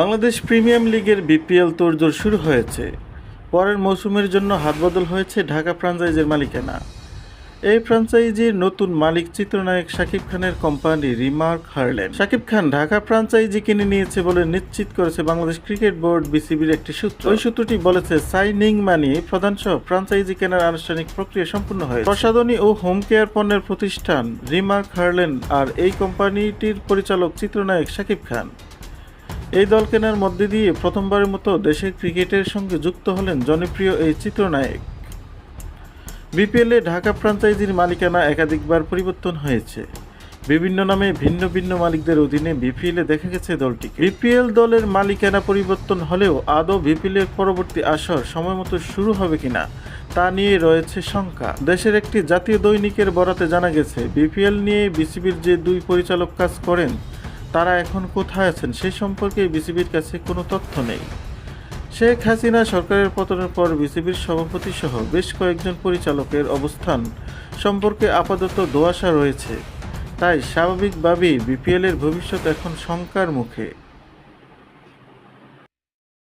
Bangladesh premium লিগের BPL তোড়জোড় শুরু হয়েছে। পরের মৌসুমের জন্য হাতবদল হয়েছে ঢাকা ফ্রাঞ্চাইজের মালিকানা। এই ফ্রাঞ্চাইজির নতুন মালিক চিত্রনায়ক শাকিব খানের কোম্পানি রিমার্ক হারলেন। শাকিব খান ঢাকা ফ্রাঞ্চাইজি কিনে নিয়েছে বলে নিশ্চিত করেছে বাংলাদেশ ক্রিকেট বোর্ড বিসিবির একটি সূত্র। ওই সূত্রটি বলেছে, সাইনিং মানি প্রধান সহ ফ্রাঞ্চাইজি কেনার আনুষ্ঠানিক প্রক্রিয়া সম্পূর্ণ হয়েছে। প্রসাধনী ও হোম কেয়ার পণ্যের প্রতিষ্ঠান রিমার্ক হারলেন আর এই কোম্পানিটির পরিচালক চিত্রনায়ক শাকিব খান। এই দল কেনার মধ্যে দিয়ে প্রথমবারের মতো দেশের ক্রিকেটের সঙ্গে যুক্ত হলেন জনপ্রিয় এই চিত্রনায়ক। বিপিএলে ঢাকা ফ্রাঞ্চাইজির মালিকানা একাধিকবার পরিবর্তন হয়েছে। বিভিন্ন নামে ভিন্ন ভিন্ন মালিকদের অধীনে বিপিএলে দেখা গেছে দলটিকে। বিপিএল দলের মালিকানা পরিবর্তন হলেও আদৌ বিপিএল এর পরবর্তী আসর সময় মতো শুরু হবে কিনা তা নিয়ে রয়েছে শঙ্কা। দেশের একটি জাতীয় দৈনিকের বরাতে জানা গেছে, বিপিএল নিয়ে বিসিবির যে দুই পরিচালক কাজ করেন তারা এখন কোথায় আছেন সে সম্পর্কে বিসিবির কাছে কোনো তথ্য নেই। শেখ হাসিনা সরকারের পতনের পর বিসিবির সভাপতি সহ বেশ কয়েকজন পরিচালকের অবস্থান সম্পর্কে আপাতত দোয়াশা রয়েছে। তাই স্বাভাবিকভাবেই বিপিএলের ভবিষ্যৎ এখন শঙ্কার মুখে।